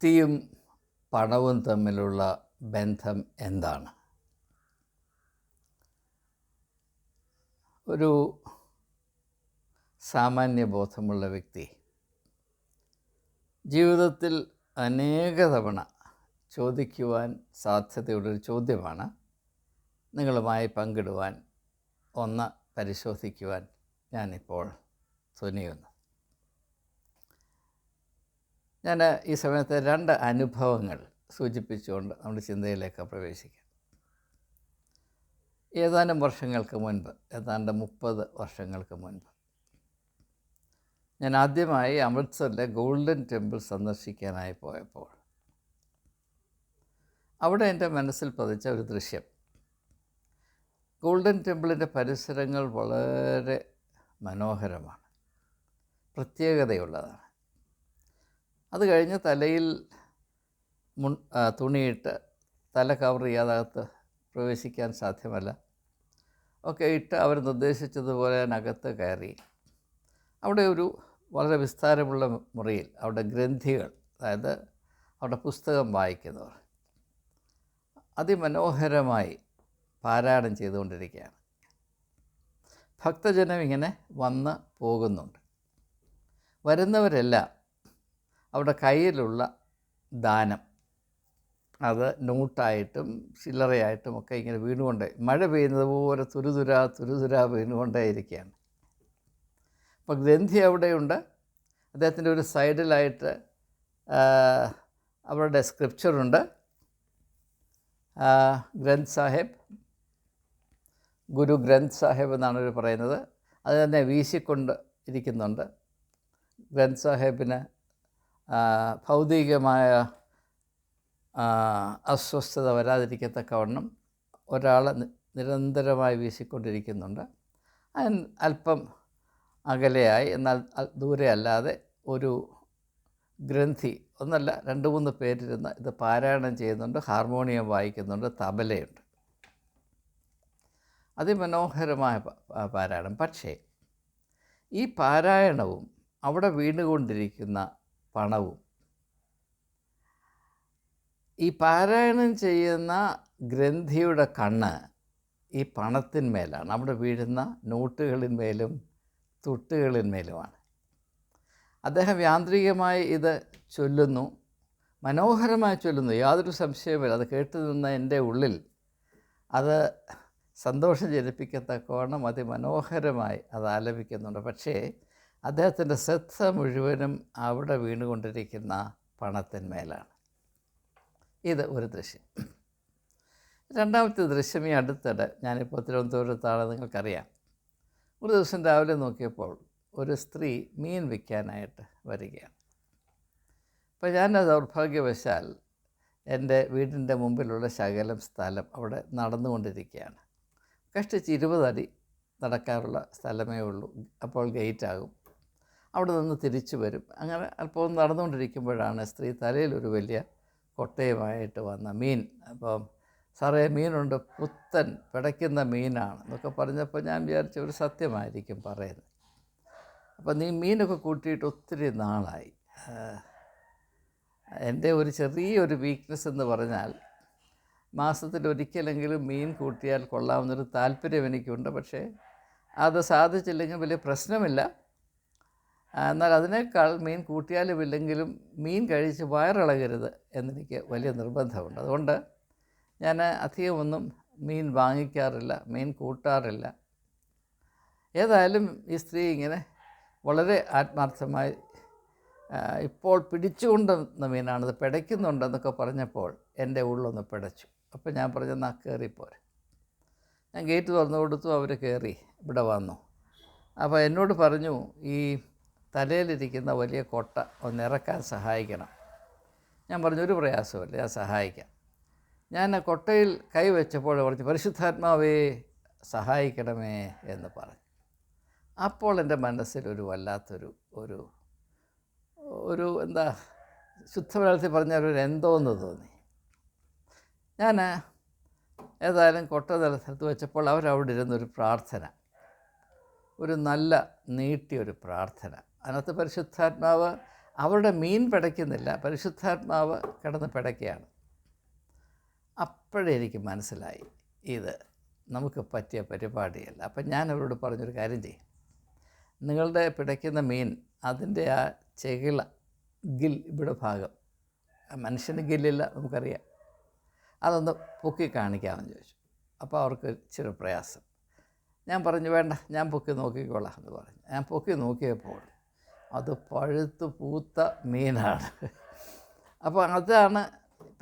ഭക്തിയും പണവും തമ്മിലുള്ള ബന്ധം എന്താണ്? ഒരു സാമാന്യ ബോധമുള്ള വ്യക്തി ജീവിതത്തിൽ അനേക തവണ ചോദിക്കുവാൻ സാധ്യതയുള്ളൊരു ചോദ്യമാണ്. നിങ്ങളുമായി പങ്കിടുവാൻ ഒന്ന് പരിശോധിക്കുവാൻ ഞാനിപ്പോൾ തുനിയുന്നു. ഞാൻ ഈ സമയത്തെ രണ്ട് അനുഭവങ്ങൾ സൂചിപ്പിച്ചുകൊണ്ട് നമ്മുടെ ചിന്തയിലേക്ക് പ്രവേശിക്കാം. ഏതാനും വർഷങ്ങൾക്ക് മുൻപ് ഏതാണ്ട് മുപ്പത് വർഷങ്ങൾക്ക് മുൻപ് ഞാൻ ആദ്യമായി അമൃത്സറിലെ ഗോൾഡൻ ടെമ്പിൾ സന്ദർശിക്കാനായി പോയപ്പോൾ അവിടെ എന്റെ മനസ്സിൽ പതിച്ച ഒരു ദൃശ്യം. ഗോൾഡൻ ടെമ്പിളിന്റെ പരിസരങ്ങൾ വളരെ മനോഹരമാണ് പ്രത്യേകതയുള്ളതാണ്. അത് കഴിഞ്ഞ് തലയിൽ മുൺ തുണിയിട്ട് തല കവർ ചെയ്യാതകത്ത് പ്രവേശിക്കാൻ സാധ്യമല്ല. ഒക്കെ ഇട്ട് അവർ നിർദ്ദേശിച്ചതുപോലെ അതിനകത്ത് കയറി. അവിടെ ഒരു വളരെ വിസ്താരമുള്ള മുറിയിൽ അവിടെ ഗ്രന്ഥികൾ അതായത് അവിടെ പുസ്തകം വായിക്കുന്നവർ അതിമനോഹരമായി പാരായണം ചെയ്തുകൊണ്ടിരിക്കുകയാണ്. ഭക്തജനം ഇങ്ങനെ വന്ന് പോകുന്നുണ്ട്. വരുന്നവരെല്ലാം അവിടെ കയ്യിലുള്ള ദാനം. അത് നോട്ടായിട്ടും ചില്ലറയായിട്ടും ഒക്കെ ഇങ്ങനെ വീണുകൊണ്ട് മഴ പെയ്യുന്നത് പോലെ തുരുതുര തുരുതുര വീണുകൊണ്ടേ ഇരിക്കുകയാണ് അപ്പോൾ ഗ്രന്ഥി അവിടെയുണ്ട്. അദ്ദേഹത്തിന്റെ ഒരു സൈഡിലായിട്ട് അവരുടെ സ്ക്രിപ്ചറുണ്ട് ഗ്രന്ഥ് സാഹിബ് ഗുരു ഗ്രന്ഥ് സാഹിബ് എന്നാണ് അവർ പറയുന്നത്. അത് തന്നെ വീശിക്കൊണ്ട് ഇരിക്കുന്നുണ്ട്. ഗ്രന്ഥ് സാഹിബിന് ഭൗതികമായ അസ്വസ്ഥത വരാതിരിക്കത്തക്കവണ്ണം ഒരാൾ നിരന്തരമായി വീശിക്കൊണ്ടിരിക്കുന്നുണ്ട്. അല്പം അകലെയായി എന്നാൽ ദൂരെ അല്ലാതെ ഒരു ഗ്രന്ഥി ഒന്നല്ല രണ്ട് മൂന്ന് പേരിരുന്ന് ഇത് പാരായണം ചെയ്യുന്നുണ്ട് ഹാർമോണിയം വായിക്കുന്നുണ്ട് തബലയുണ്ട്. അതിമനോഹരമായ പാരായണം. പക്ഷേ ഈ പാരായണവും അവിടെ വീണുകൊണ്ടിരിക്കുന്ന പണവും. ഈ പാരായണം ചെയ്യുന്ന ഗ്രന്ഥിയുടെ കണ്ണ് ഈ പണത്തിന്മേലാണ്. അവിടെ വീഴുന്ന നോട്ടുകളിന്മേലും തുട്ടുകളിന്മേലുമാണ്. അദ്ദേഹം യാന്ത്രികമായി ഇത് ചൊല്ലുന്നു. മനോഹരമായി ചൊല്ലുന്നു. യാതൊരു സംശയവുമില്ല. അത് കേട്ടു നിന്ന എന്റെ ഉള്ളിൽ അത് സന്തോഷം ജനിപ്പിക്കത്തക്കവണ്ണം അതിമനോഹരമായി അത് ആലപിക്കുന്നുണ്ട്. പക്ഷേ അദ്ദേഹത്തിന്റെ ശ്രദ്ധ മുഴുവനും അവിടെ വീണുകൊണ്ടിരിക്കുന്ന പണത്തിന്മേലാണ്. ഇത് ഒരു ദൃശ്യം. രണ്ടാമത്തെ ദൃശ്യം ഈ അടുത്തിടെ ഞാനിപ്പോൾ തിരുവനന്തപുരത്താണ് നിങ്ങൾക്കറിയാം. ഒരു ദിവസം രാവിലെ നോക്കിയപ്പോൾ ഒരു സ്ത്രീ മീൻ വിൽക്കാനായിട്ട് വരികയാണ്. അപ്പോൾ ഞാൻ ദൗർഭാഗ്യവശാൽ എന്റെ വീടിന്റെ മുമ്പിലുള്ള ശകലം സ്ഥലം അവിടെ നടന്നുകൊണ്ടിരിക്കുകയാണ്. കഷ്ടിച്ച് ഇരുപതടി നടക്കാറുള്ള സ്ഥലമേ ഉള്ളൂ. അപ്പോൾ ഗേറ്റ് ആകും അവിടെ നിന്ന് തിരിച്ചു വരും. അങ്ങനെ അല്പം നടന്നുകൊണ്ടിരിക്കുമ്പോഴാണ് സ്ത്രീ തലയിൽ ഒരു വലിയ കൊട്ടയുമായിട്ട് വന്ന മീൻ. അപ്പം സാറേ മീനുണ്ട്. പുത്തൻ പിടയ്ക്കുന്ന മീനാണ്. എന്നൊക്കെ പറഞ്ഞപ്പോൾ ഞാൻ വിചാരിച്ച ഒരു സത്യമായിരിക്കും പറയുന്നത്. അപ്പം നീ മീനൊക്കെ കൂട്ടിയിട്ട് ഒത്തിരി നാളായി. എന്റെ ഒരു ചെറിയൊരു വീക്ക്നെസ് എന്ന് പറഞ്ഞാൽ മാസത്തിൽ ഒരിക്കലെങ്കിലും മീൻ കൂട്ടിയാൽ കൊള്ളാവുന്നൊരു താല്പര്യം എനിക്കുണ്ട്. പക്ഷേ അത് സാധിച്ചില്ലെങ്കിൽ വലിയ പ്രശ്നമില്ല. എന്നാൽ അതിനേക്കാൾ മീൻ കൂട്ടിയാലും ഇല്ലെങ്കിലും മീൻ കഴിച്ച് വയറിളകരുത് എന്നെനിക്ക് വലിയ നിർബന്ധമുണ്ട്. അതുകൊണ്ട് ഞാൻ അധികമൊന്നും മീൻ വാങ്ങിക്കാറില്ല മീൻ കൂട്ടാറില്ല. ഏതായാലും ഈ സ്ത്രീ ഇങ്ങനെ വളരെ ആത്മാർത്ഥമായി ഇപ്പോൾ പിടിച്ചുകൊണ്ടെന്ന മീനാണ് ഇത് പിടയ്ക്കുന്നുണ്ടെന്നൊക്കെ പറഞ്ഞപ്പോൾ എന്റെ ഉള്ളൊന്ന് പിടച്ചു. അപ്പോൾ ഞാൻ പറഞ്ഞു എന്നാൽ കയറിപ്പോരെ ഞാൻ ഗേറ്റ് തുറന്നു കൊടുത്തു അവർ കയറി ഇവിടെ വന്നു. അപ്പോൾ എന്നോട് പറഞ്ഞു ഈ തലയിലിരിക്കുന്ന വലിയ കൊട്ട ഒന്ന് ഇറക്കാൻ സഹായിക്കണം. ഞാൻ പറഞ്ഞു ഒരു പ്രയാസമില്ല ഞാൻ സഹായിക്കാം. ഞാൻ ആ കൊട്ടയിൽ കൈവച്ചപ്പോൾ പറഞ്ഞു പരിശുദ്ധാത്മാവേ സഹായിക്കണമേ എന്ന് പറഞ്ഞു. അപ്പോൾ എന്റെ മനസ്സിൽ ഒരു വല്ലാത്തൊരു ഒരു ഒരു എന്താ ശുദ്ധമലയാളത്തിൽ പറഞ്ഞ ഒരു എന്തോന്ന് തോന്നി. ഞാൻ ഏതായാലും കൊട്ട സ്ഥലത്ത് വെച്ചപ്പോൾ അവരവിടെ ഇരുന്നൊരു പ്രാർത്ഥന ഒരു നല്ല നീട്ടിയൊരു പ്രാർത്ഥന. അതിനകത്ത് പരിശുദ്ധാത്മാവ് അവരുടെ മീൻ പിടയ്ക്കുന്നില്ല. പരിശുദ്ധാത്മാവ് കിടന്ന് പിടയ്ക്കുകയാണ്. അപ്പോഴേ എനിക്ക് മനസ്സിലായി ഇത് നമുക്ക് പറ്റിയ പരിപാടിയല്ല. അപ്പം ഞാൻ അവരോട് പറഞ്ഞൊരു കാര്യം ചെയ്യും. നിങ്ങളുടെ പിടയ്ക്കുന്ന മീൻ അതിന്റെ ആ ചെകിള ഗിൽ ഇവിടെ ഭാഗം മനുഷ്യന് ഗില്ലില്ല നമുക്കറിയാം. അതൊന്ന് പൊക്കി കാണിക്കാമെന്ന് ചോദിച്ചു. അപ്പോൾ അവർക്ക് ഇച്ചിരി പ്രയാസം. ഞാൻ പറഞ്ഞു വേണ്ട ഞാൻ പൊക്കി നോക്കിക്കോളാം എന്ന് പറഞ്ഞു. ഞാൻ പൊക്കി നോക്കിയപ്പോൾ അത് പഴുത്ത് പൂത്ത മീനാണ്. അപ്പോൾ അതാണ്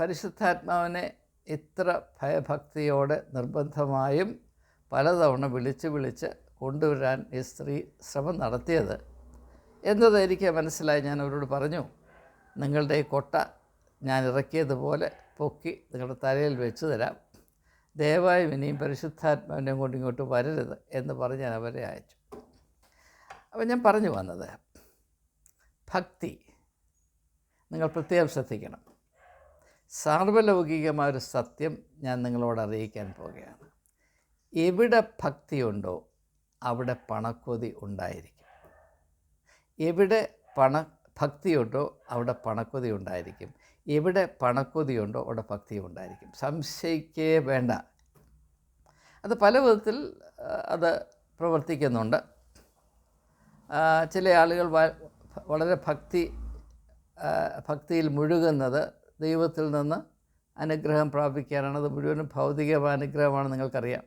പരിശുദ്ധാത്മാവിനെ ഇത്ര ഭയഭക്തിയോടെ നിർബന്ധമായും പലതവണ വിളിച്ച് വിളിച്ച് കൊണ്ടുവരാൻ ഈ സ്ത്രീ ശ്രമം നടത്തിയത്. എന്നത് മനസ്സിലായി ഞാൻ അവരോട് പറഞ്ഞു നിങ്ങളുടെ ഈ കൊട്ട ഞാൻ ഇറക്കിയതുപോലെ പൊക്കി നിങ്ങളുടെ തലയിൽ വെച്ച് തരാം. ദയവായി ഇനിയും പരിശുദ്ധാത്മാവിനെയും കൊണ്ട് ഇങ്ങോട്ട് വരരുത് എന്ന് പറഞ്ഞ് ഞാൻ അവരെ അയച്ചു. അപ്പം ഞാൻ പറഞ്ഞു വന്നത് ഭക്തി. നിങ്ങൾ പ്രത്യേകം ശ്രദ്ധിക്കണം. സാർവലൗകികമായ ഒരു സത്യം ഞാൻ നിങ്ങളോട് അറിയിക്കാൻ പോവുകയാണ്. എവിടെ ഭക്തിയുണ്ടോ അവിടെ പണക്കൊതി ഉണ്ടായിരിക്കും. എവിടെ പണ ഭക്തിയുണ്ടോ അവിടെ പണക്കൊതി ഉണ്ടായിരിക്കും. എവിടെ പണക്കൊതിയുണ്ടോ അവിടെ ഭക്തി ഉണ്ടായിരിക്കും. സംശയിക്കേ വേണ്ട. അത് പല വിധത്തിൽ അത് പ്രവർത്തിക്കുന്നുണ്ട്. ചില ആളുകൾ വളരെ ഭക്തി ഭക്തിയിൽ മുഴുകുന്നത് ദൈവത്തിൽ നിന്ന് അനുഗ്രഹം പ്രാപിക്കാനാണ്. അത് മുഴുവനും ഭൗതിക അനുഗ്രഹമാണ് നിങ്ങൾക്കറിയാം.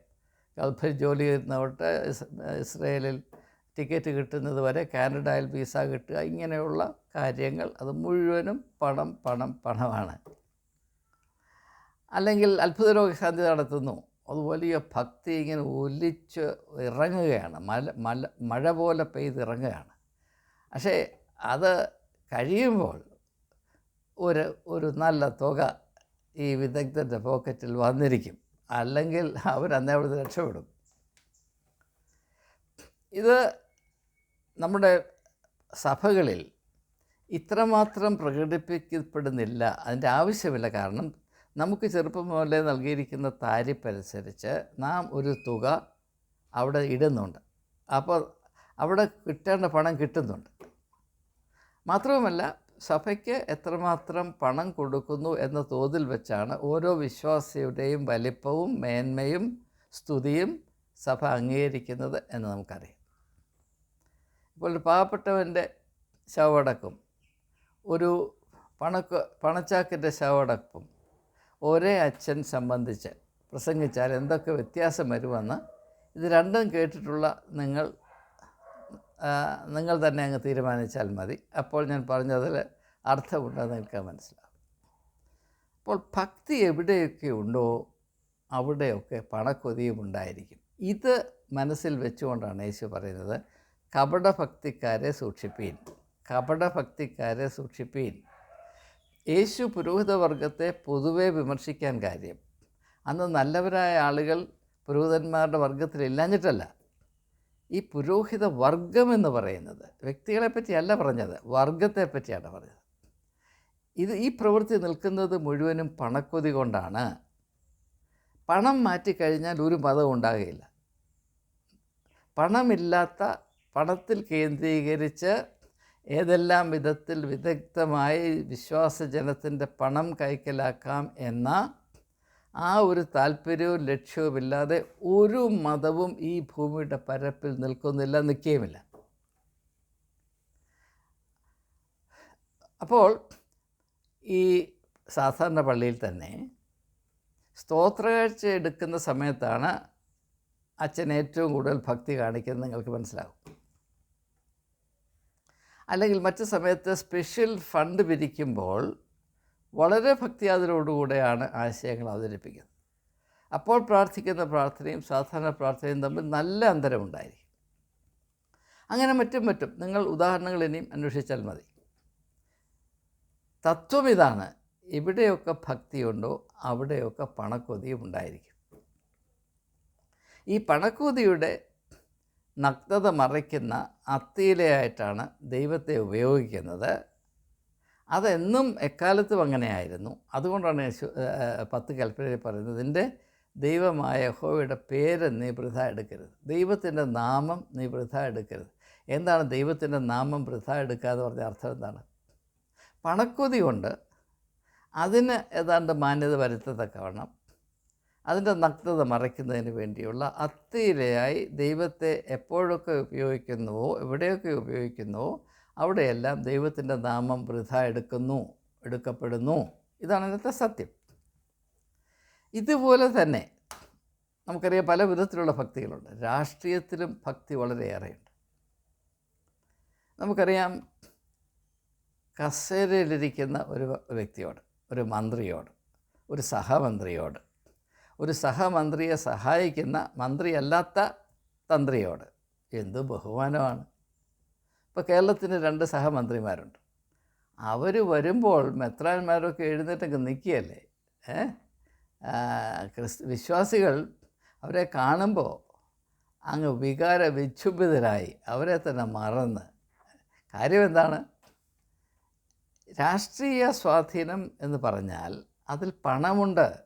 ഗൾഫിൽ ജോലി ചെയ്യുന്നവട്ട് ഇസ് ഇസ്രയേലിൽ ടിക്കറ്റ് കിട്ടുന്നത് വരെ കാനഡയിൽ വിസ കിട്ടുക ഇങ്ങനെയുള്ള കാര്യങ്ങൾ അത് മുഴുവനും പണം പണം പണമാണ്. അല്ലെങ്കിൽ അത്ഭുത രോഗശാന്തി നടത്തുന്നു. അത് വലിയ ഭക്തി ഇങ്ങനെ ഒലിച്ച് ഇറങ്ങുകയാണ്. മല മല മഴ പോലെ പെയ്തിറങ്ങുകയാണ് പക്ഷേ അത് കഴിയുമ്പോൾ ഒരു ഒരു നല്ല തുക ഈ വിദഗ്ധന്റെ പോക്കറ്റിൽ വന്നിരിക്കും. അല്ലെങ്കിൽ അവരന്നേ അവിടുന്ന് രക്ഷപ്പെടും. ഇത് നമ്മുടെ സഭകളിൽ ഇത്രമാത്രം പ്രകടിപ്പിക്കപ്പെടുന്നില്ല. അതിന്റെ ആവശ്യമില്ല. കാരണം നമുക്ക് ചെറുപ്പം മുതലേ നൽകിയിരിക്കുന്ന താരിപ്പനുസരിച്ച് നാം ഒരു തുക അവിടെ ഇടുന്നുണ്ട്. അപ്പോൾ അവിടെ കിട്ടേണ്ട പണം കിട്ടുന്നുണ്ട്. മാത്രവുമല്ല സഭയ്ക്ക് എത്രമാത്രം പണം കൊടുക്കുന്നു എന്ന തോതിൽ വെച്ചാണ് ഓരോ വിശ്വാസിയുടെയും വലിപ്പവും മേന്മയും സ്തുതിയും സഭ അംഗീകരിക്കുന്നത് എന്ന് നമുക്കറിയാം. ഇപ്പോൾ പാവപ്പെട്ടവന്റെ ശവടക്കും ഒരു പണക്ക് പണച്ചാക്കിന്റെ ശവടക്കും ഒരേ അച്ഛൻ സംബന്ധിച്ച് പ്രസംഗിച്ചാൽ എന്തൊക്കെ വ്യത്യാസം വരുമെന്ന് ഇത് രണ്ടും കേട്ടിട്ടുള്ള നിങ്ങൾ നിങ്ങൾ തന്നെ അങ്ങ് തീരുമാനിച്ചാൽ മതി. അപ്പോൾ ഞാൻ പറഞ്ഞതിൽ അർത്ഥമുണ്ടെന്ന് എനിക്ക് മനസ്സിലാവും. അപ്പോൾ ഭക്തി എവിടെയൊക്കെ ഉണ്ടോ അവിടെയൊക്കെ പണക്കൊതിയും ഉണ്ടായിരിക്കും. ഇത് മനസ്സിൽ വെച്ചുകൊണ്ടാണ് യേശു പറയുന്നത് കപടഭക്തിക്കാരെ സൂക്ഷിപ്പീൻ കപടഭക്തിക്കാരെ സൂക്ഷിപ്പീൻ. യേശു പുരോഹിതവർഗത്തെ പൊതുവെ വിമർശിക്കാൻ കാര്യം. അന്ന് നല്ലവരായ ആളുകൾ പുരോഹിതന്മാരുടെ വർഗത്തിൽ ഇല്ലാഞ്ഞിട്ടല്ല ഈ പുരോഹിത വർഗം എന്ന് പറയുന്നത്. വ്യക്തികളെ പറ്റിയല്ല പറഞ്ഞത് വർഗത്തെ പറ്റിയാണ് പറഞ്ഞത്. ഇത് ഈ പ്രവൃത്തി നിൽക്കുന്നത് മുഴുവനും പണക്കൊതി കൊണ്ടാണ്. പണം മാറ്റിക്കഴിഞ്ഞാൽ ഒരു മതം ഉണ്ടാകുകയില്ല. പണമില്ലാത്ത പണത്തിൽ കേന്ദ്രീകരിച്ച് ഏതെല്ലാം വിധത്തിൽ വിദഗ്ധമായി വിശ്വാസജനത്തിന്റെ പണം കൈക്കലാക്കാം എന്ന ആ ഒരു താല്പര്യവും ലക്ഷ്യവുമില്ലാതെ ഒരു മതവും ഈ ഭൂമിയുടെ പരപ്പിൽ നിൽക്കുന്നില്ല നിൽക്കുകയുമില്ല. അപ്പോൾ ഈ സാധാരണ പള്ളിയിൽ തന്നെ സ്തോത്രകാഴ്ച എടുക്കുന്ന സമയത്താണ് അച്ഛൻ ഏറ്റവും കൂടുതൽ ഭക്തി കാണിക്കുന്നത് നിങ്ങൾക്ക് മനസ്സിലാകും അല്ലെങ്കിൽ മറ്റു സമയത്ത് സ്പെഷ്യൽ ഫണ്ട് പിരിക്കുമ്പോൾ വളരെ ഭക്തിയാദരോടുകൂടെയാണ് ആശയങ്ങൾ അവതരിപ്പിക്കുന്നത്. അപ്പോൾ പ്രാർത്ഥിക്കുന്ന പ്രാർത്ഥനയും സാധാരണ പ്രാർത്ഥനയും തമ്മിൽ നല്ല അന്തരമുണ്ടായിരിക്കും. അങ്ങനെ മറ്റും മറ്റും നിങ്ങൾ ഉദാഹരണങ്ങൾ ഇനിയും അന്വേഷിച്ചാൽ മതി. തത്വം ഇതാണ്. എവിടെയൊക്കെ ഭക്തിയുണ്ടോ? അവിടെയൊക്കെ പണക്കൊതിയും ഉണ്ടായിരിക്കും. ഈ പണക്കൊതിയുടെ നഗ്നത മറയ്ക്കുന്ന അത്തിയിലയായിട്ടാണ് ദൈവത്തെ ഉപയോഗിക്കുന്നത്. അതെന്നും എക്കാലത്തും അങ്ങനെയായിരുന്നു. അതുകൊണ്ടാണ് യേശു പത്ത് കൽപ്പനയിൽ പറയുന്നത് നിന്റെ ദൈവമായ യഹോവയുടെ പേര് നീ വൃഥ എടുക്കരുത്. ദൈവത്തിന്റെ നാമം നീ വൃഥ എടുക്കരുത്. എന്താണ് ദൈവത്തിന്റെ നാമം വൃഥ എടുക്കുക എന്ന് പറഞ്ഞ അർത്ഥം എന്താണ്? പണക്കൊതി കൊണ്ട് അതിന് ഏതാണ്ട് മാന്യത വരുത്തത്തക്കവണ്ണം അതിന്റെ നഗ്നത മറയ്ക്കുന്നതിന് വേണ്ടിയുള്ള അത്തിരയായി ദൈവത്തെ എപ്പോഴൊക്കെ ഉപയോഗിക്കുന്നുവോ എവിടെയൊക്കെ ഉപയോഗിക്കുന്നുവോ അവിടെയെല്ലാം ദൈവത്തിന്റെ നാമം വൃഥ എടുക്കുന്നു എടുക്കപ്പെടുന്നു. ഇതാണ് ഇന്നത്തെ സത്യം. ഇതുപോലെ തന്നെ നമുക്കറിയാം പല വിധത്തിലുള്ള ഭക്തികളുണ്ട്. രാഷ്ട്രീയത്തിലും ഭക്തി വളരെയേറെയുണ്ട്. നമുക്കറിയാം കസേരയിലിരിക്കുന്ന ഒരു വ്യക്തിയോട് ഒരു മന്ത്രിയോട് ഒരു സഹമന്ത്രിയോട് ഒരു സഹമന്ത്രിയെ സഹായിക്കുന്ന മന്ത്രിയല്ലാത്ത തന്ത്രിയോട് എന്ത് ബഹുമാനമാണ്. ഇപ്പോൾ കേരളത്തിന് രണ്ട് സഹമന്ത്രിമാരുണ്ട്. അവർ വരുമ്പോൾ മെത്രാന്മാരൊക്കെ എഴുന്നേറ്റൊക്കെ നിൽക്കുകയല്ലേ? ക്രിസ് വിശ്വാസികൾ അവരെ കാണുമ്പോൾ അങ്ങ് വികാര വിക്ഷുഭിതരായി അവരെ തന്നെ മറന്ന്. കാര്യം എന്താണ്? രാഷ്ട്രീയ സ്വാധീനം എന്ന് പറഞ്ഞാൽ അതിൽ പണമുണ്ട്.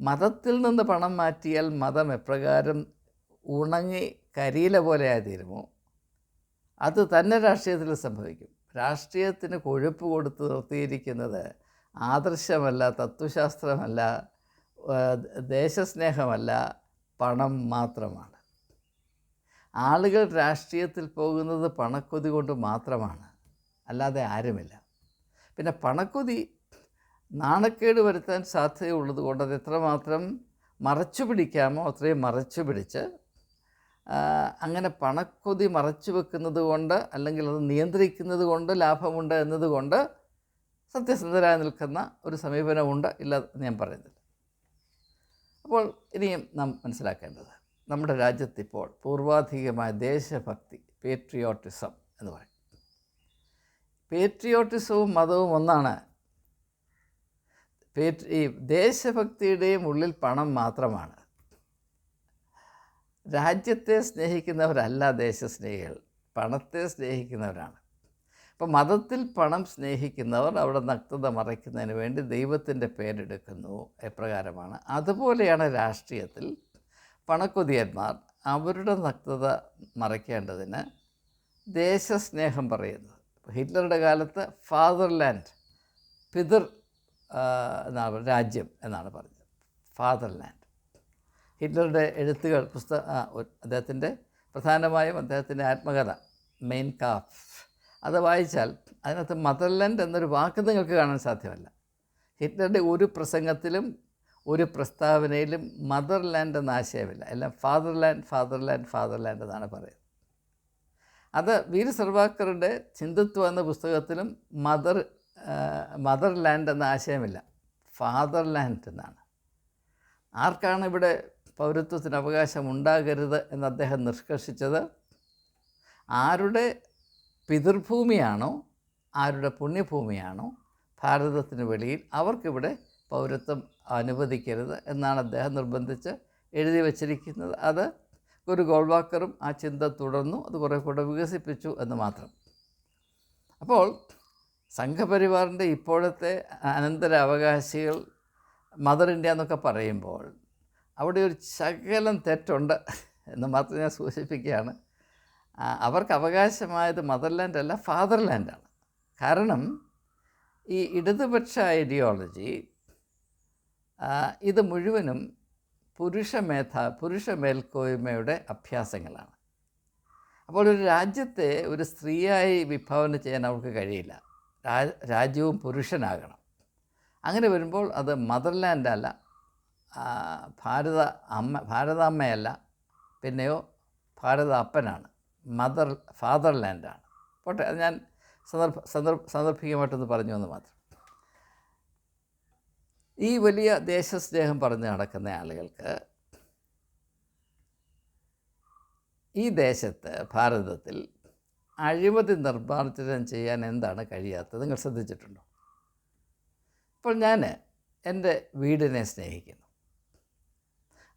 മതത്തിൽ നിന്ന് പണം മാറ്റിയാൽ മതം എപ്രകാരം ഉണങ്ങി കരിയില പോലെയായി ആയിത്തീരുമോ അത് തന്നെ രാഷ്ട്രീയത്തിൽ സംഭവിക്കും. രാഷ്ട്രീയത്തിന് കൊഴുപ്പ് കൊടുത്ത് നിർത്തിയിരിക്കുന്നത് ആദർശമല്ല തത്വശാസ്ത്രമല്ല ദേശസ്നേഹമല്ല പണം മാത്രമാണ്. ആളുകൾ രാഷ്ട്രീയത്തിൽ പോകുന്നത് പണക്കൊതി കൊണ്ട് മാത്രമാണ്. അല്ലാതെ ആരുമില്ല. പിന്നെ പണക്കൊതി നാണക്കേട് വരുത്താൻ സാധ്യതയുള്ളത് കൊണ്ട് അത് എത്രമാത്രം മറച്ചു പിടിക്കാമോ അത്രയും മറച്ചു പിടിച്ച് അങ്ങനെ പണക്കൊതി മറച്ചു വെക്കുന്നത് കൊണ്ട് അല്ലെങ്കിൽ അത് നിയന്ത്രിക്കുന്നത് കൊണ്ട് ലാഭമുണ്ട് എന്നതുകൊണ്ട് സത്യസന്ധരായി നിൽക്കുന്ന ഒരു സമീപനമുണ്ട് ഇല്ല എന്ന് ഞാൻ പറയുന്നില്ല. അപ്പോൾ ഇനിയും നാം മനസ്സിലാക്കേണ്ടത് നമ്മുടെ രാജ്യത്തിപ്പോൾ പൂർവാധികമായ ദേശഭക്തി പേട്രിയോട്ടിസം എന്ന് പറയും. പേട്രിയോട്ടിസവും മതവും ഒന്നാണ്. പേ ഈ ദേശഭക്തിയുടെയും ഉള്ളിൽ പണം മാത്രമാണ്. രാജ്യത്തെ സ്നേഹിക്കുന്നവരല്ല ദേശസ്നേഹികൾ പണത്തെ സ്നേഹിക്കുന്നവരാണ്. അപ്പോൾ മതത്തിൽ പണം സ്നേഹിക്കുന്നവർ അവിടെ നഗ്നത മറയ്ക്കുന്നതിന് വേണ്ടി ദൈവത്തിന്റെ പേരെടുക്കുന്നു എപ്രകാരമാണ്. അതുപോലെയാണ് രാഷ്ട്രീയത്തിൽ പണക്കൊതിയന്മാർ അവരുടെ നഗ്നത മറയ്ക്കേണ്ടതിന് ദേശസ്നേഹം പറയുന്നത് ഹിറ്റ്ലറുടെ കാലത്ത് ഫാദർലാൻഡ് പിതൃ എന്നാണ് രാജ്യം എന്നാണ് പറഞ്ഞത്. ഫാദർലാൻഡ്. ഹിറ്റ്ലറുടെ എഴുത്തുകൾ പുസ്തക അദ്ദേഹത്തിന്റെ പ്രധാനമായും അദ്ദേഹത്തിന്റെ ആത്മകഥ മെയിൻ കാഫ്. അത് വായിച്ചാൽ അതിനകത്ത് മദർലൻഡ് എന്നൊരു വാക്ക് നിങ്ങൾക്ക് കാണാൻ സാധ്യമല്ല. ഹിറ്റ്ലറുടെ ഒരു പ്രസംഗത്തിലും ഒരു പ്രസ്താവനയിലും മദർലാൻഡ് എന്ന ആശയമില്ല. എല്ലാം ഫാദർലാൻഡ് ഫാദർലാൻഡ് ഫാദർലാൻഡ് എന്നാണ് പറയുന്നത്. അത് വീര സർവാക്കറുടെ ചിന്തത്വം എന്ന പുസ്തകത്തിലും മദർ മദർലാൻഡ് എന്ന ആശയമില്ല. ഫാദർലാൻഡ് എന്നാണ്. ആർക്കാണ് ഇവിടെ പൗരത്വത്തിന് അവകാശം ഉണ്ടാകരുത് എന്ന് അദ്ദേഹം നിഷ്കർഷിച്ചത്. ആരുടെ പിതൃഭൂമിയാണോ ആരുടെ പുണ്യഭൂമിയാണോ ഭാരതത്തിന് വെളിയിൽ അവർക്കിവിടെ പൗരത്വം അനുവദിക്കരുത് എന്നാണ് അദ്ദേഹം നിർബന്ധിച്ച് എഴുതി വച്ചിരിക്കുന്നത്. അത് ഒരു ഗോൾവാക്കറും ആ ചിന്ത തുടർന്നു അത് കുറേ കൂടെ വികസിപ്പിച്ചു എന്ന് മാത്രം. അപ്പോൾ സംഘപരിവാറിന്റെ ഇപ്പോഴത്തെ അനന്തര അവകാശികൾ മദർ ഇന്ത്യ എന്നൊക്കെ പറയുമ്പോൾ അവിടെ ഒരു ശകലം തെറ്റുണ്ട് എന്ന് മാത്രം ഞാൻ സൂചിപ്പിക്കുകയാണ്. അവർക്ക് അവകാശമായത് മദർലാൻഡ് അല്ല ഫാദർലാൻഡാണ് കാരണം ഈ ഇടതുപക്ഷ ഐഡിയോളജി ഇത് മുഴുവനും പുരുഷ മേധ പുരുഷ മേൽക്കോയ്മയുടെ അഭ്യാസങ്ങളാണ്. അപ്പോൾ ഒരു രാജ്യത്തെ ഒരു സ്ത്രീയായി വിഭാവന ചെയ്യാൻ അവർക്ക് കഴിയില്ല. രാജ്യവും പുരുഷനാകണം. അങ്ങനെ വരുമ്പോൾ അത് മദർലാൻഡ് അല്ല ഭാരത അമ്മ ഭാരതാമ്മയല്ല പിന്നെയോ ഭാരത അപ്പനാണ് മദർ ഫാദർ ഫാദർലാൻഡാണ്. പോട്ടെ അത് ഞാൻ സന്ദർഭ സന്ദർഭ സന്ദർഭികമായിട്ടൊന്ന് പറഞ്ഞു എന്ന് മാത്രം. ഈ വലിയ ദേശസ്നേഹം പറഞ്ഞ് നടക്കുന്ന ആളുകൾക്ക് ഈ ദേശത്ത് ഭാരതത്തിൽ അഴിമതി നിർമ്മാർജനം ചെയ്യാൻ എന്താണ് കഴിയാത്തത്? നിങ്ങൾ ശ്രദ്ധിച്ചിട്ടുണ്ടോ? അപ്പോൾ ഞാൻ എന്റെ വീടിനെ സ്നേഹിക്കുന്നു.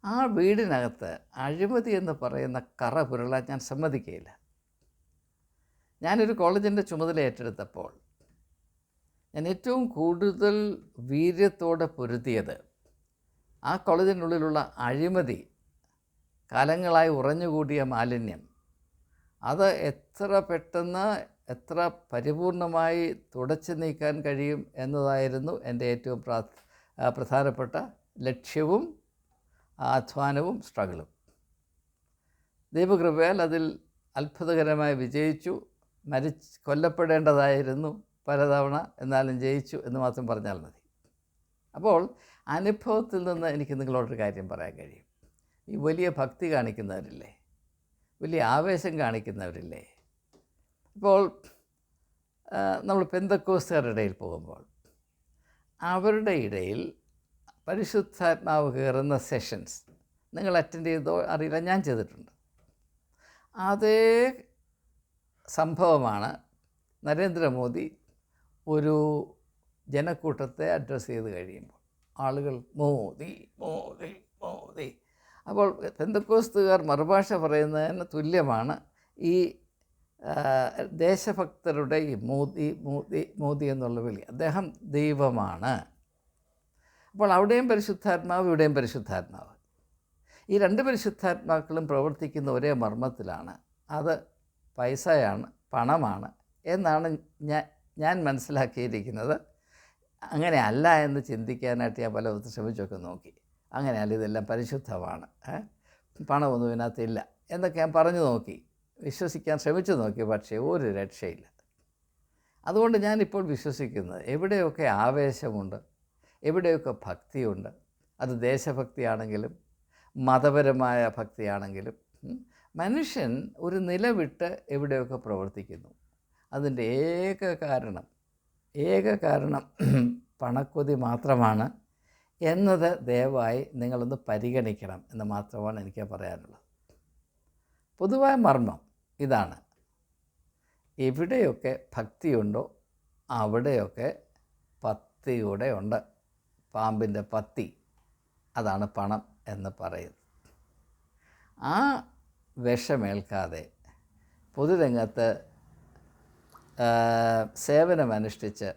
ആ വീടിനകത്ത് അഴിമതി എന്ന് പറയുന്ന കറ പുരളാൻ ഞാൻ സമ്മതിക്കുകയില്ല ഞാനൊരു കോളേജിന്റെ ചുമതല ഏറ്റെടുത്തപ്പോൾ ഞാൻ ഏറ്റവും കൂടുതൽ വീര്യത്തോടെ പൊരുത്തിയത് ആ കോളേജിനുള്ളിലുള്ള അഴിമതി കാലങ്ങളായി ഉറഞ്ഞുകൂടിയ മാലിന്യം അത് എത്ര പെട്ടെന്ന് എത്ര പരിപൂർണമായി തുടച്ചു നീക്കാൻ കഴിയും എന്നതായിരുന്നു എന്റെ ഏറ്റവും പ്രാ പ്രധാനപ്പെട്ട ലക്ഷ്യവും അധ്വാനവും സ്ട്രഗിളും. ദൈവകൃപയാൽ അതിൽ അത്ഭുതകരമായി വിജയിച്ചു. മരിച്ച് കൊല്ലപ്പെടേണ്ടതായിരുന്നു പലതവണ എന്നാലും ജയിച്ചു എന്ന് മാത്രം പറഞ്ഞാൽ മതി. അപ്പോൾ അനുഭവത്തിൽ നിന്ന് എനിക്ക് നിങ്ങളോടൊരു കാര്യം പറയാൻ കഴിയും. ഈ വലിയ ഭക്തി കാണിക്കുന്നവരില്ലേ? വലിയ ആവേശം കാണിക്കുന്നവരില്ലേ? ഇപ്പോൾ നമ്മൾ പെന്തക്കോസ്തുകാരുടെ ഇടയിൽ പോകുമ്പോൾ അവരുടെ ഇടയിൽ പരിശുദ്ധാത്മാവ് കയറുന്ന സെഷൻസ് നിങ്ങൾ അറ്റൻഡ് ചെയ്തോ അറിയില്ല ഞാൻ ചെയ്തിട്ടുണ്ട്. അതേ സംഭവമാണ് നരേന്ദ്രമോദി ഒരു ജനക്കൂട്ടത്തെ അഡ്രസ്സ് ചെയ്ത് കഴിയുമ്പോൾ. ആളുകൾ മോദി മോദി മോദി. അപ്പോൾ പെന്തക്കോസ്തുകാർ മറുഭാഷ പറയുന്നതിന് തുല്യമാണ് ഈ ദേശഭക്തരുടെ ഈ മോദി മോദി മോദി എന്നുള്ള വിളി. അദ്ദേഹം ദൈവമാണ്. അപ്പോൾ അവിടെയും പരിശുദ്ധാത്മാവ് ഇവിടെയും പരിശുദ്ധാത്മാവ്. ഈ രണ്ട് പരിശുദ്ധാത്മാക്കളും പ്രവർത്തിക്കുന്ന ഒരേ മർമ്മത്തിലാണ്. അത് പൈസയാണ് പണമാണ് എന്നാണ് ഞാൻ ഞാൻ മനസ്സിലാക്കിയിരിക്കുന്നത്. അങ്ങനെ അല്ല എന്ന് ചിന്തിക്കാനായിട്ട് ഞാൻ പലവിധത്തിൽ ശ്രമിച്ചൊക്കെ നോക്കി. അങ്ങനെയല്ല ഇതെല്ലാം പരിശുദ്ധമാണ്. പണമൊന്നും പണമൊന്നും ഇതിനകത്തില്ല എന്നൊക്കെ ഞാൻ പറഞ്ഞു നോക്കി. വിശ്വസിക്കാൻ ശ്രമിച്ചു നോക്കി പക്ഷേ ഒരു രക്ഷയില്ല. അതുകൊണ്ട് ഞാനിപ്പോൾ വിശ്വസിക്കുന്നത് എവിടെയൊക്കെ ആവേശമുണ്ട് എവിടെയൊക്കെ ഭക്തിയുണ്ട്? അത് ദേശഭക്തിയാണെങ്കിലും മതപരമായ ഭക്തിയാണെങ്കിലും മനുഷ്യൻ ഒരു നിലവിട്ട് എവിടെയൊക്കെ പ്രവർത്തിക്കുന്നു? അതിന്റെ ഏക കാരണം ഏക കാരണം പണക്കൊതി മാത്രമാണ് എന്നത് ദയവായി നിങ്ങളൊന്ന് പരിഗണിക്കണം എന്ന് മാത്രമാണ് എനിക്ക് പറയാനുള്ളത്. പൊതുവായ മർമ്മം ഇതാണ്. എവിടെയൊക്കെ ഭക്തിയുണ്ടോ അവിടെയൊക്കെ ഭക്തിയുടെ ഉണ്ട്. പാമ്പിന്റെ പത്തി അതാണ് പണം എന്ന് പറയുന്നത്. ആ വിഷമേൽക്കാതെ പൊതുരംഗത്ത് സേവനമനുഷ്ഠിച്ച്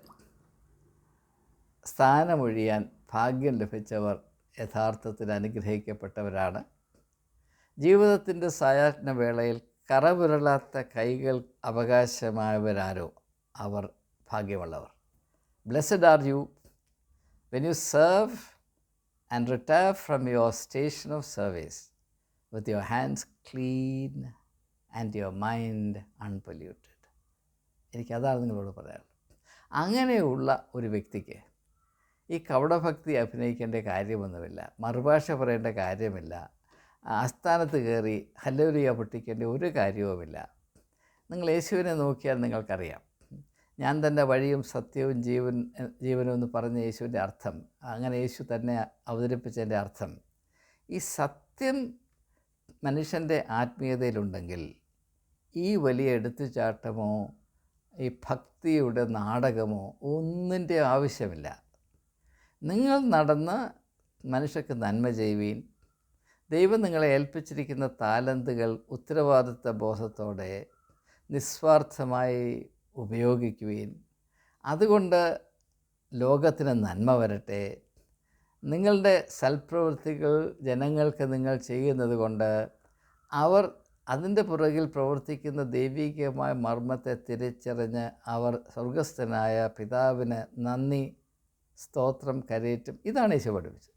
സ്ഥാനമൊഴിയാൻ ഭാഗ്യം ലഭിച്ചവർ യഥാർത്ഥത്തിൽ അനുഗ്രഹിക്കപ്പെട്ടവരാണ്. ജീവിതത്തിന്റെ സായാഹ്ന വേളയിൽ കറപുരളാത്ത കൈകൾ അവകാശമായവരാരോ? അവർ ഭാഗ്യമുള്ളവർ. Blessed are you when serve and retire from your station of service with your hands clean and and your mind unpolluted എനിക്കതാണ് നിങ്ങളോട് പറയാനുള്ളത്. അങ്ങനെയുള്ള ഒരു വ്യക്തിക്ക് ഈ കവടഭക്തി അഭിനയിക്കേണ്ട കാര്യമൊന്നുമില്ല. മറുഭാഷ പറയേണ്ട കാര്യമില്ല. ആസ്ഥാനത്ത് കയറി ഹല്ലേലൂയ പൊട്ടിക്കേണ്ട ഒരു കാര്യവുമില്ല. നിങ്ങൾ യേശുവിനെ നോക്കിയാൽ നിങ്ങൾക്കറിയാം. ഞാൻ തന്നെ വഴിയും സത്യവും ജീവൻ ജീവനും എന്ന് പറഞ്ഞ യേശുവിന്റെ അർത്ഥം അങ്ങനെ യേശു തന്നെ അവതരിപ്പിച്ചതിന്റെ അർത്ഥം ഈ സത്യം മനുഷ്യന്റെ ആത്മീയതയിലുണ്ടെങ്കിൽ ഈ വലിയ എടുത്തുചാട്ടമോ ഈ ഭക്തിയുടെ നാടകമോ ഒന്നിന്റെ ആവശ്യമില്ല. നിങ്ങൾ നടന്ന് മനുഷ്യർക്ക് നന്മ ചെയ്യുവീൻ ദൈവം നിങ്ങളെ ഏൽപ്പിച്ചിരിക്കുന്ന താലന്തുകൾ ഉത്തരവാദിത്വ ബോധത്തോടെ നിസ്വാർത്ഥമായി ഉപയോഗിക്കുവീൻ. അതുകൊണ്ട് ലോകത്തിന് നന്മ വരട്ടെ. നിങ്ങളുടെ സൽപ്രവൃത്തികൾ ജനങ്ങൾക്ക് നിങ്ങൾ ചെയ്യുന്നത് കൊണ്ട് അവർ അതിന്റെ പുറകിൽ പ്രവർത്തിക്കുന്ന ദൈവികമായ മർമ്മത്തെ തിരിച്ചറിഞ്ഞ് അവർ സ്വർഗസ്ഥനായ പിതാവിന് നന്ദി സ്തോത്രം കരയേറ്റും ഇതാണ് ഈശോ പഠിപ്പിച്ചത്.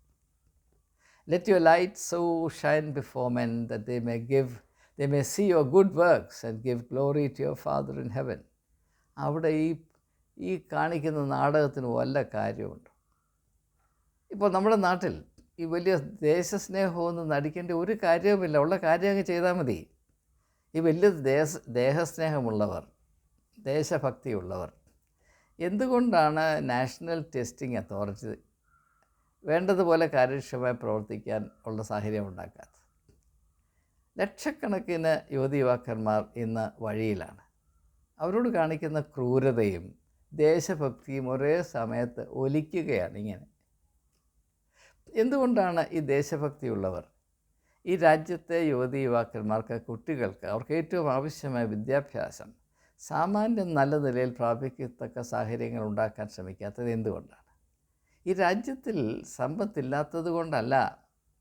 Let your light so shine before men they may give they may see your good works and give glory to your father in heaven അവിടെ ഈ ഈ കാണിക്കുന്ന നാടകത്തിന് വല്ല കാര്യമുണ്ട്? ഇപ്പോൾ നമ്മുടെ നാട്ടിൽ ഈ വലിയ ദേശസ്നേഹമൊന്നും നടിക്കേണ്ട ഒരു കാര്യവുമില്ല. ഉള്ള കാര്യം അങ്ങ് ചെയ്താൽ മതി. ഈ വലിയ ദേശ ദേഹസ്നേഹമുള്ളവർ ദേശഭക്തിയുള്ളവർ എന്തുകൊണ്ടാണ് നാഷണൽ ടെസ്റ്റിംഗ് അതോറിറ്റി വേണ്ടതുപോലെ കാര്യക്ഷമമായി പ്രവർത്തിക്കാൻ ഉള്ള സാഹചര്യം ഉണ്ടാക്കാത്തത്? ലക്ഷക്കണക്കിന് യുവതി യുവാക്കന്മാർ ഇന്ന് വഴിയിലാണ്. അവരോട് കാണിക്കുന്ന ക്രൂരതയും ദേശഭക്തിയും ഒരേ സമയത്ത് ഒലിക്കുകയാണ് ഇങ്ങനെ. എന്തുകൊണ്ടാണ് ഈ ദേശഭക്തിയുള്ളവർ? ഈ രാജ്യത്തെ യുവതി യുവാക്കന്മാർക്ക് കുട്ടികൾക്ക് അവർക്ക് ഏറ്റവും ആവശ്യമായ വിദ്യാഭ്യാസം സാമാന്യം നല്ല നിലയിൽ പ്രാപിക്കത്തക്ക സാഹചര്യങ്ങൾ ഉണ്ടാക്കാൻ ശ്രമിക്കാത്തത് എന്തുകൊണ്ടാണ്? ഈ രാജ്യത്തിൽ സമ്പത്തില്ലാത്തത് കൊണ്ടല്ല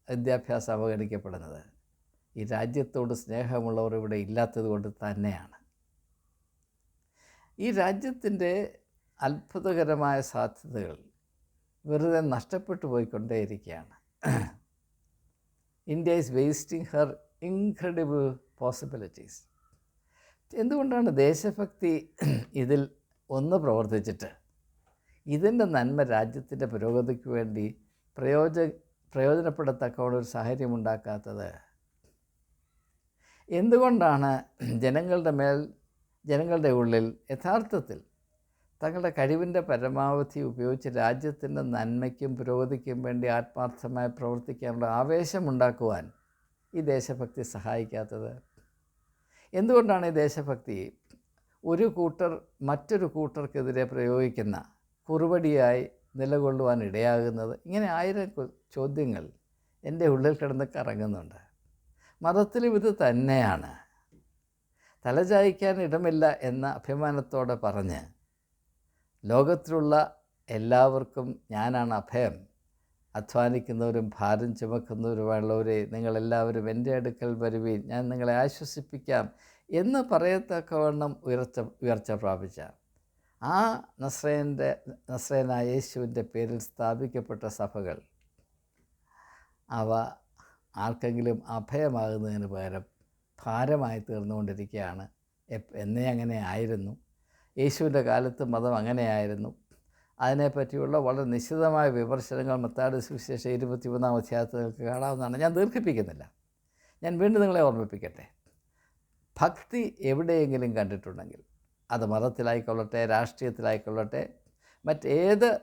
വിദ്യാഭ്യാസം അവഗണിക്കപ്പെടുന്നത്. ഈ രാജ്യത്തോട് സ്നേഹമുള്ളവർ ഇവിടെ ഇല്ലാത്തത് കൊണ്ട് തന്നെയാണ്. ഈ രാജ്യത്തിന്റെ അത്ഭുതകരമായ സാധ്യതകൾ വെറുതെ നഷ്ടപ്പെട്ടു പോയിക്കൊണ്ടേയിരിക്കുകയാണ്. India is wasting her incredible possibilities എന്തുകൊണ്ടാണ് ദേശഭക്തി ഇതിൽ ഒന്ന് പ്രവർത്തിച്ചിട്ട്? ഇതിന്റെ നന്മ രാജ്യത്തിന്റെ പുരോഗതിക്ക് വേണ്ടി പ്രയോജ പ്രയോജനപ്പെടത്തക്കവണ ഒരു സാഹചര്യം ഉണ്ടാക്കാത്തത്? എന്തുകൊണ്ടാണ് ജനങ്ങളുടെ മേൽ ജനങ്ങളുടെ ഉള്ളിൽ യഥാർത്ഥത്തിൽ തങ്ങളുടെ കഴിവിന്റെ പരമാവധി ഉപയോഗിച്ച് രാജ്യത്തിന്റെ നന്മയ്ക്കും പുരോഗതിക്കും വേണ്ടി ആത്മാർത്ഥമായി പ്രവർത്തിക്കാനുള്ള ആവേശമുണ്ടാക്കുവാൻ ഈ ദേശഭക്തി സഹായിക്കാത്തത്. എന്തുകൊണ്ടാണ് ഈ ദേശഭക്തി ഒരു കൂട്ടർ മറ്റൊരു കൂട്ടർക്കെതിരെ പ്രയോഗിക്കുന്ന കുറുപടിയായി നിലകൊള്ളുവാൻ ഇടയാകുന്നത്? ഇങ്ങനെ ആയിരം ചോദ്യങ്ങൾ എന്റെ ഉള്ളിൽ കിടന്ന് കറങ്ങുന്നുണ്ട്. മതത്തിലും ഇത് തന്നെയാണ്. തലചായ്ക്കാൻ ഇടമില്ല എന്ന അഭിമാനത്തോടെ പറഞ്ഞ് ലോകത്തിലുള്ള എല്ലാവർക്കും ഞാനാണ് അഭയം. അധ്വാനിക്കുന്നവരും ഭാരം ചുമക്കുന്നവരുമുള്ളവരെ നിങ്ങളെല്ലാവരും എന്റെ അടുക്കൽ വരുവീൻ. ഞാൻ നിങ്ങളെ ആശ്വസിപ്പിക്കാം എന്ന് പറയത്തക്കവണ്ണം ഉയർച്ച ഉയർച്ച പ്രാപിച്ച. ആ നസ്രേന്റെ നസ്രേനായ യേശുവിന്റെ പേരിൽ സ്ഥാപിക്കപ്പെട്ട സഭകൾ അവ ആർക്കെങ്കിലും അഭയമാകുന്നതിന് പകരം ഭാരമായി തീർന്നുകൊണ്ടിരിക്കുകയാണ്. എന്നെ അങ്ങനെ ആയിരുന്നു. യേശുവിന്റെ കാലത്ത് മതം അങ്ങനെയായിരുന്നു. അതിനെപ്പറ്റിയുള്ള വളരെ നിശ്ചിതമായ വിമർശനങ്ങൾ മത്താട് സുവിശേഷം ഇരുപത്തിമൂന്നാം അധ്യായത്തിൽ നിങ്ങൾക്ക് കാണാവുന്നതാണ്. ഞാൻ ദീർഘിപ്പിക്കുന്നില്ല. ഞാൻ വീണ്ടും നിങ്ങളെ ഓർമ്മിപ്പിക്കട്ടെ. ഭക്തി എവിടെയെങ്കിലും കണ്ടിട്ടുണ്ടെങ്കിൽ അത് മതത്തിലായിക്കൊള്ളട്ടെ രാഷ്ട്രീയത്തിലായിക്കൊള്ളട്ടെ മറ്റേത്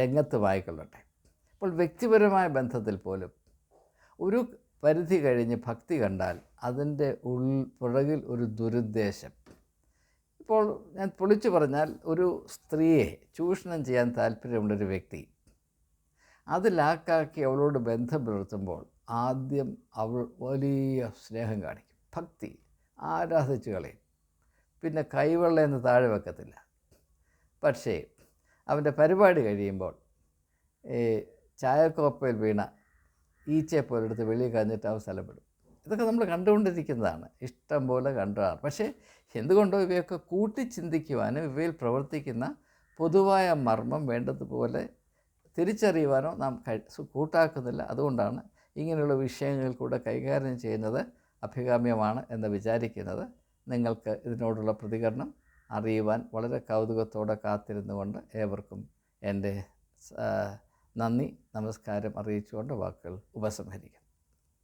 രംഗത്തുമായിക്കൊള്ളട്ടെ. അപ്പോൾ വ്യക്തിപരമായ ബന്ധത്തിൽ പോലും ഒരു പരിധി കഴിഞ്ഞ് ഭക്തി കണ്ടാൽ അതിന്റെ ഉൾ പുറകിൽ ഒരു ദുരുദ്ദേശം. ഇപ്പോൾ ഞാൻ പൊളിച്ചു പറഞ്ഞാൽ ഒരു സ്ത്രീയെ ചൂഷണം ചെയ്യാൻ താല്പര്യമുള്ളൊരു വ്യക്തി അത് ലാക്കാക്കി അവളോട് ബന്ധം പുലർത്തുമ്പോൾ ആദ്യം അവൾ വലിയ സ്നേഹം കാണിക്കും. ഭക്തി ആരാധിച്ചു കളയും. പിന്നെ കൈവെള്ളയെന്ന് താഴെ വെക്കത്തില്ല. പക്ഷേ അവന്റെ പരിപാടി കഴിയുമ്പോൾ ഈ ചായക്കോപ്പയിൽ വീണ ഈച്ചയെ പോലെ എടുത്ത് വെളിയിൽ സ്ഥലപ്പെടും. ഇതൊക്കെ നമ്മൾ കണ്ടുകൊണ്ടിരിക്കുന്നതാണ്. ഇഷ്ടം പോലെ കണ്ടതാണ്. പക്ഷേ എന്തുകൊണ്ടോ ഇവയൊക്കെ കൂട്ടി ചിന്തിക്കുവാനും ഇവയിൽ പ്രവർത്തിക്കുന്ന പൊതുവായ മർമ്മം വേണ്ടതുപോലെ തിരിച്ചറിയുവാനോ നാം കൂട്ടാക്കുന്നില്ല. അതുകൊണ്ടാണ് ഇങ്ങനെയുള്ള വിഷയങ്ങൾ കൂടെ കൈകാര്യം ചെയ്യുന്നത് അഭികാമ്യമാണ് എന്ന് വിചാരിക്കുന്നത്. നിങ്ങൾക്ക് ഇതിനോടുള്ള പ്രതികരണം അറിയുവാൻ വളരെ കൗതുകത്തോടെ കാത്തിരുന്നുകൊണ്ട് ഏവർക്കും എന്റെ നന്ദി നമസ്കാരം അറിയിച്ചുകൊണ്ട് വാക്കുകൾ ഉപസംഹരിക്കാം.